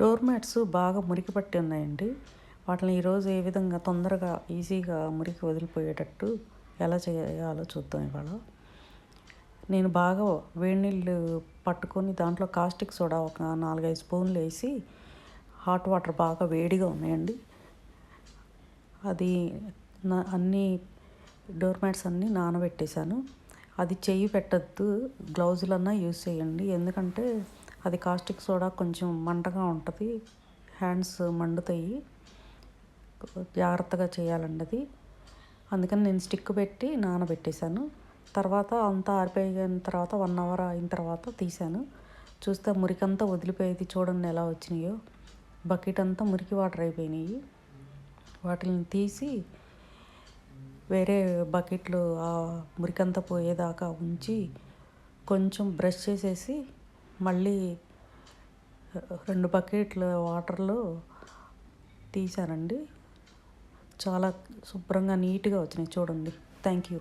Door mats బాగా మురికి పట్టి ఉన్నాయండి. వాటిని ఈరోజు ఏ విధంగా తొందరగా ఈజీగా మురికి వదిలిపోయేటట్టు ఎలా చేయాలో చూద్దాం ఇవాళ. నేను బాగా వేడి నీళ్ళు పట్టుకొని దాంట్లో కాస్టిక్ సోడా ఒక నాలుగైదు స్పూన్లు వేసి హాట్ వాటర్ బాగా వేడిగా ఉన్నాయండి. అది నా అన్నీ డోర్ మ్యాట్స్ అన్నీ నానబెట్టేశాను. అది చెయ్యి పెట్టద్దు గ్లౌజులన్నా యూస్ చేయండి. ఎందుకంటే అది కాస్టిక్ సోడా కొంచెం మంటగా ఉంటుంది. హ్యాండ్స్ మండుతాయి. జాగ్రత్తగా చేయాలండి అది. అందుకని నేను స్టిక్ పెట్టి నానబెట్టేశాను. తర్వాత అంతా ఆరిపోయిన తర్వాత వన్ అవర్ అయిన తర్వాత తీశాను. చూస్తే మురికంతా వదిలిపోయేది చూడండి ఎలా వచ్చినాయో. బకెట్ అంతా మురికి వాటర్ అయిపోయినాయి. వాటిని తీసి వేరే బకెట్లు ఆ మురికంతా పోయేదాకా ఉంచి కొంచెం బ్రష్ చేసేసి మళ్ళీ రెండు బకెట్ల వాటర్లో తీశానండి. చాలా శుభ్రంగా నీట్గా వచ్చినాయి చూడండి. Thank you.